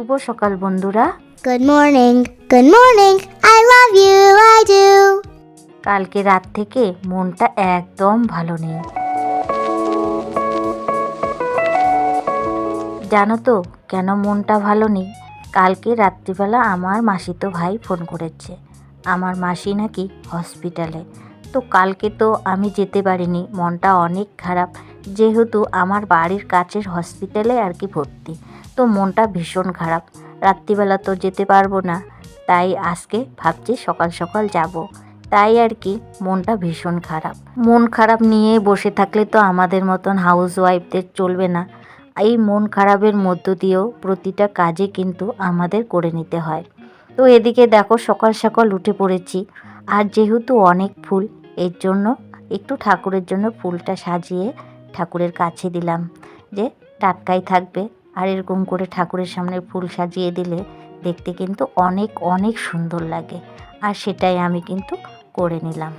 শুভ সকাল বন্ধুরা Good morning Good morning. I love you. I do. কালকে রাত থেকে মনটা একদম ভালো নেই জানো তো কেন মনটা ভালো নেই কালকে রাত্রিবেলা আমার মাসিতো ভাই ফোন করেছে আমার মাসি নাকি হসপিটালে তো কালকে তো আমি যেতে পারিনি মনটা অনেক খারাপ যেহেতু আমার বাড়ির কাছের হসপিটালে আর কি ভর্তি, তো মনটা ভীষণ খারাপ। রাত্রিবেলা তো যেতে পারব না, তাই আজকে ভাবছি সকাল সকাল যাব। তাই আর কি মনটা ভীষণ খারাপ। মন খারাপ নিয়ে বসে থাকলে তো আমাদের মতন হাউস ওয়াইফদের চলবে না। এই মন খারাপের মধ্য দিয়েও প্রতিটা কাজে কিন্তু আমাদের করে নিতে হয়। তো এদিকে দেখো সকাল সকাল উঠে পড়েছি। আর যেহেতু অনেক ফুল, এর জন্য একটু ঠাকুরের জন্য ফুলটা সাজিয়ে ঠাকুরের কাছে দিলাম যে টাটকাই থাকবে। আর এরকম করে ঠাকুরের সামনে ফুল সাজিয়ে দিলে দেখতে কিন্তু অনেক অনেক সুন্দর লাগে। আর সেটাই আমি কিন্তু করে নিলাম।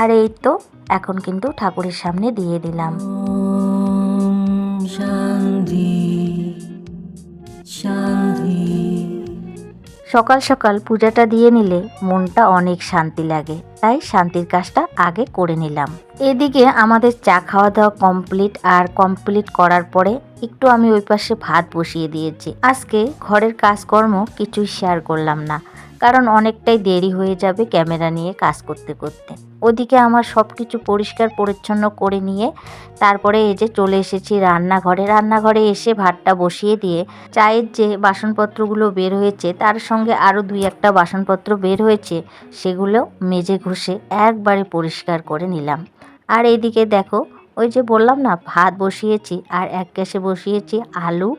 আর এই তো এখন কিন্তু ঠাকুরের সামনে দিয়ে দিলাম। শান্তি। সকাল সকাল পূজাটা দিয়ে নিলে মনটা অনেক শান্তি লাগে। তাই শান্তির কাজটা আগে করে নিলাম। এদিকে আমাদের চা খাওয়া দাওয়া কমপ্লিট আর কমপ্লিট করার পরে একটু আমি ওই পাশে ভাত বসিয়ে দিয়েছি। আজকে ঘরের কাজকর্ম কিছুই শেয়ার করলাম না। কারণ অনেকটাই দেরি হয়ে যাবে ক্যামেরা নিয়ে কাজ করতে করতে। ওদিকে আমার সব কিছু পরিষ্কার পরিচ্ছন্ন করে নিয়ে তারপরে এই যে চলে এসেছি রান্নাঘরে। রান্নাঘরে এসে ভাতটা বসিয়ে দিয়ে চায়ের যে বাসনপত্রগুলো বের হয়েছে, তার সঙ্গে আরও দুই একটা বাসনপত্র বের হয়েছে, সেগুলো মেজে ঘষে একবারে পরিষ্কার করে নিলাম। আর এদিকে দেখো, ওই যে বললাম না, ভাত বসিয়েছি, আর এক গ্যাসে বসিয়েছি আলু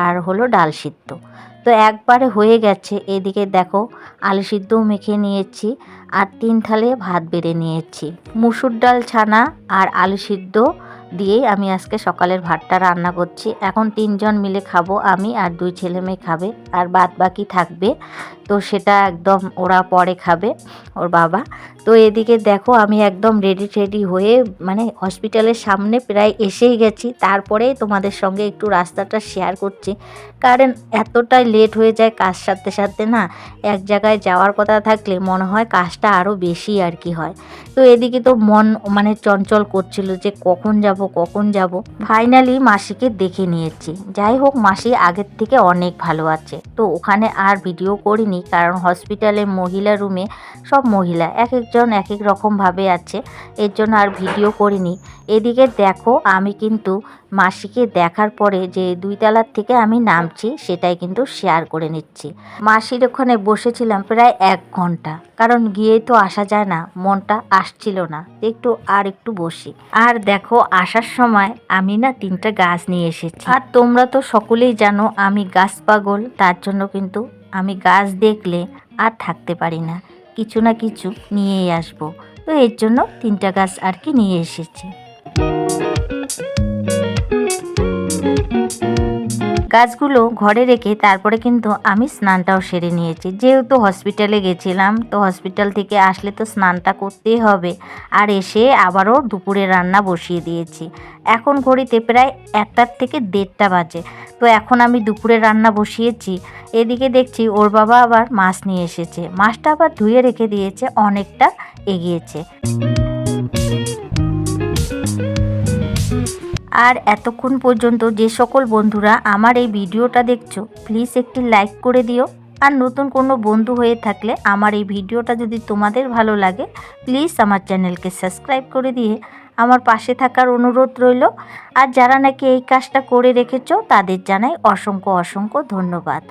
আর হলো ডাল সিদ্ধ। তো একবারে হয়ে গেছে। এদিকে দেখো, আলু সিদ্ধও মেখে নিয়েছি আর তিন থালে ভাত বেড়ে নিয়েছি। মুসুর ডাল, ছানা আর আলু সিদ্ধ দিয়েই আমি আজকে সকালের ভাতটা রান্না করছি। এখন তিনজন মিলে খাব, আমি আর দুই ছেলে মেয়ে খাবে, আর বাদ বাকি থাকবে। তো সেটা একদম ওরা পরে খাবে, ওর বাবা। তো এদিকে দেখো আমি একদম রেডি টেডি হয়ে মানে হসপিটালের সামনে প্রায় এসেই গেছি। তারপরে তোমাদের সঙ্গে একটু রাস্তাটা শেয়ার করছি। কারণ এতটাই লেট হয়ে যায় কাজ সারতে সারতে না, এক জায়গায় যাওয়ার কথা থাকলে মনে হয় কাজটা আরও বেশি আর কি হয়। তো এদিকে তো মন মানে চঞ্চল করছিল যে কখন যাব কখন যাব। ফাইনালি মাসিকে দেখে নিয়েছি। যাই হোক, মাসি আগের থেকে অনেক ভালো আছে। তো ওখানে আর ভিডিও করিনি। কারণ হসপিটালে মহিলা রুমে সব মহিলা, এক একজন এক এক রকমভাবে আছে। এর জন্য আর ভিডিও করিনি। এদিকে দেখো, আমি কিন্তু মাসিকে দেখার পরে যে দুই তলার থেকে আমি নামছি, সেটাই কিন্তু শেয়ার করে নিচ্ছি। মাসির ওখানে বসেছিলাম প্রায় এক ঘণ্টা। কারণ গিয়ে তো আসা যায় না, মনটা আসছিল না। একটু আর একটু বসি। আর দেখো, আসার সময় আমি না তিনটা গাছ নিয়ে এসেছি। আর তোমরা তো সকলেই জানো, আমি গাছ পাগল, তার জন্য কিন্তু আমি গাছ দেখলে আর থাকতে পারি না। কিছু না কিছু নিয়েই আসব। তো এর জন্য তিনটা গাছ আর কি নিয়ে এসেছি। গাছগুলো ঘরে রেখে তারপরে কিন্তু আমি স্নানটাও সেরে নিয়েছি। যেহেতু হসপিটালে গেছিলাম, তো হসপিটাল থেকে আসলে তো স্নানটা করতেই হবে। আর এসে আবারও দুপুরে রান্না বসিয়ে দিয়েছি। এখন ঘড়িতে প্রায় একটার থেকে দেড়টা বাজে। তো এখন আমি দুপুরে রান্না বসিয়েছি। এদিকে দেখছি ওর বাবা আবার মাছ নিয়ে এসেছে। মাছটা আবার ধুয়ে রেখে দিয়েছে, অনেকটা এগিয়েছে। আর এতক্ষণ পর্যন্ত যে সকল বন্ধুরা আমার এই ভিডিওটা দেখছ প্লিজ একটি লাইক করে দিও। আর নতুন কোনো বন্ধু হয়ে থাকলে আমার এই ভিডিওটা যদি তোমাদের ভালো লাগে প্লিজ আমার চ্যানেলকে সাবস্ক্রাইব করে দিয়ে আমার পাশে থাকার অনুরোধ রইল। আর যারা নাকি এই কাজটা করে রেখেছ, তাদের জানাই অসংখ্য অসংখ্য ধন্যবাদ।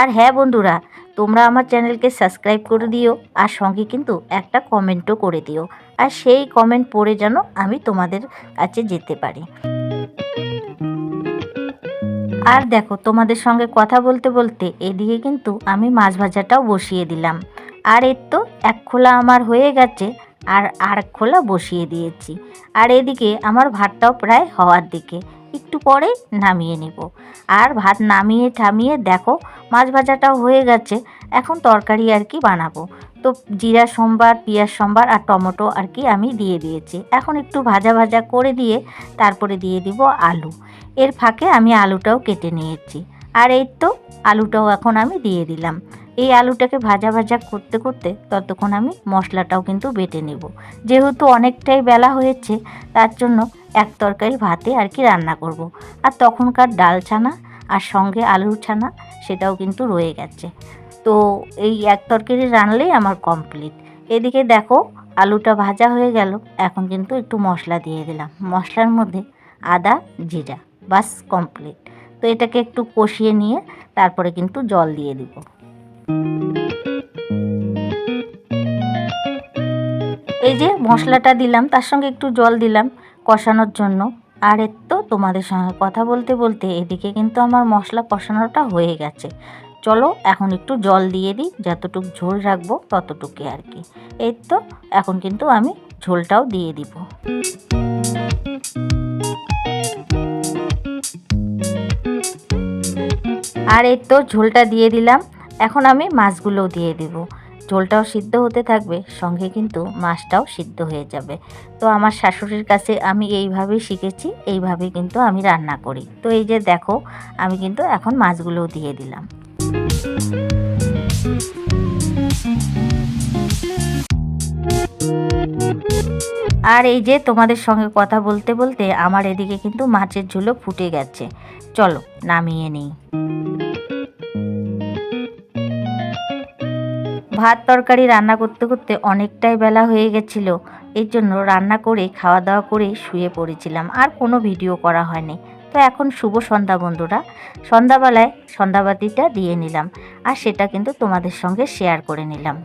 আর হ্যাঁ বন্ধুরা, তোমরা আমার চ্যানেলকে সাবস্ক্রাইব করে দিও, আর সঙ্গে কিন্তু একটা কমেন্টও করে দিও। আর সেই কমেন্ট পড়ে যেন আমি তোমাদের কাছে যেতে পারি। আর দেখো, তোমাদের সঙ্গে কথা বলতে বলতে এদিকে কিন্তু আমি মাছ ভাজাটাও বসিয়ে দিলাম। আর এর তো এক খোলা আমার হয়ে গেছে, আর আর খোলা বসিয়ে দিয়েছি। আর এদিকে আমার ভাতটাও প্রায় হওয়ার দিকে। একটু পরে নামিয়ে নিব। আর ভাত নামিয়ে থামিয়ে দেখো, মাছ ভাজাটাও হয়ে গেছে। এখন তরকারি আর কি বানাবো। তো জিরা সম্বার, পেঁয়াজ সম্বার আর টমেটো আর কি আমি দিয়ে দিয়েছি। এখন একটু ভাজা ভাজা করে দিয়ে তারপরে দিয়ে দিব আলু। এর ফাঁকে আমি আলুটাও কেটে নিয়েছি। আর এই তো আলুটাও এখন আমি দিয়ে দিলাম। এই আলুটাকে ভাজা ভাজা করতে করতে ততক্ষণ আমি মশলাটাও কিন্তু বেটে নেব। যেহেতু অনেকটাই বেলা হয়েছে, তার জন্য এক তরকারি ভাতে আর কি রান্না করব। আর তখনকার ডাল ছানা আর সঙ্গে আলুর ছানা, সেটাও কিন্তু রয়ে গেছে। তো এই এক তরকারি রানলেই আমার কমপ্লিট এদিকে দেখো, আলুটা ভাজা হয়ে গেল। এখন কিন্তু একটু মশলা দিয়ে দিলাম। মশলার মধ্যে আদা, জিরা, বাস কমপ্লিট তো এটাকে একটু কষিয়ে নিয়ে তারপরে কিন্তু জল দিয়ে দিব। এই যে মশলাটা দিলাম, তার সঙ্গে একটু জল দিলাম। কষানোর জন্য। আর এর তো তোমাদের সঙ্গে কথা বলতে বলতে এদিকে কিন্তু আমার মশলা কষানোটা হয়ে গেছে। চলো এখন একটু জল দিয়ে দিই, যতটুকু ঝোল রাখব ততটুকুই আর কি। এই তো, এখন কিন্তু আমি ঝোলটাও দিয়ে দিব। আর এই তো ঝোলটা দিয়ে দিলাম। এখন আমি মাছগুলোও দিয়ে দিব। ঝোলটাও সিদ্ধ হতে থাকবে, সঙ্গে কিন্তু মাছটাও সিদ্ধ হয়ে যাবে। তো আমার শাশুড়ির কাছে আমি এইভাবেই শিখেছি, এইভাবেই কিন্তু আমি রান্না করি। তো এই যে দেখো, আমি কিন্তু এখন মাছগুলোও দিয়ে দিলাম। আর এই যে তোমাদের সঙ্গে কথা বলতে বলতে আমার এদিকে কিন্তু মাছের ঝুলো ফুটে গেছে। চলো, নামিয়ে নিই। ভাত তরকারি রান্না করতে করতে অনেকটাই বেলা হয়ে গেছিল। এর জন্য রান্না করে খাওয়া দাওয়া করে শুয়ে পড়েছিলাম। আর কোনো ভিডিও করা হয়নি। তো এখন শুভ সন্ধ্যা বন্ধুরা। সন্ধ্যাবেলায় সন্ধ্যাবাতিটা দিয়ে নিলাম। আর সেটা কিন্তু তোমাদের সঙ্গে শেয়ার করে নিলাম।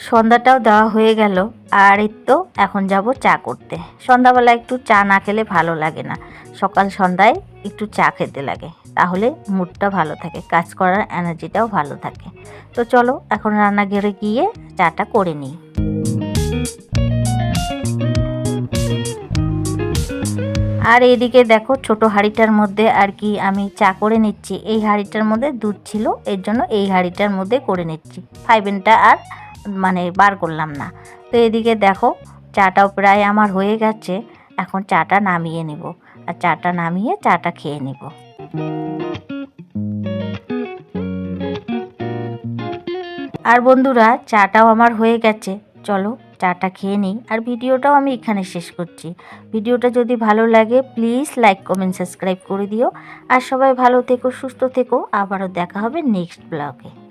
সন্ধ্যাটাও দেওয়া হয়ে গেল। আর তো, এখন যাব চা করতে। সন্ধ্যাবেলা একটু চা না খেলে ভালো লাগে না। সকাল সন্ধ্যায় একটু চা খেতে লাগে। তাহলে মুডটা ভালো থাকে, কাজ করার এনার্জিটাও ভালো থাকে। তো চলো, এখন রান্নাঘরে গিয়ে চাটা করে নিই। আর এদিকে দেখো, ছোট হাঁড়িটার মধ্যে আর কি আমি চা করে নিচ্ছি। এই হাঁড়িটার মধ্যে দুধ ছিল, এর জন্য এই হাঁড়িটার মধ্যে করে নিচ্ছি। ফাইভেনটা আর মানে বার করলাম না। তো এদিকে দেখো, চাটাও প্রায় আমার হয়ে গেছে, এখন চাটা নামিয়ে নেব। আর চাটা নামিয়ে চাটা খেয়ে নেব। আর বন্ধুরা, চাটাও আমার হয়ে গেছে। চলো, চাটা খেয়ে নিই। আর ভিডিওটাও আমি এখানে শেষ করছি। ভিডিওটা যদি ভালো লাগে প্লিজ লাইক কমেন্ট সাবস্ক্রাইব করে দিও। আর সবাই ভালো থেকো, সুস্থ থেকো। আবারও দেখা হবে নেক্সট ব্লগে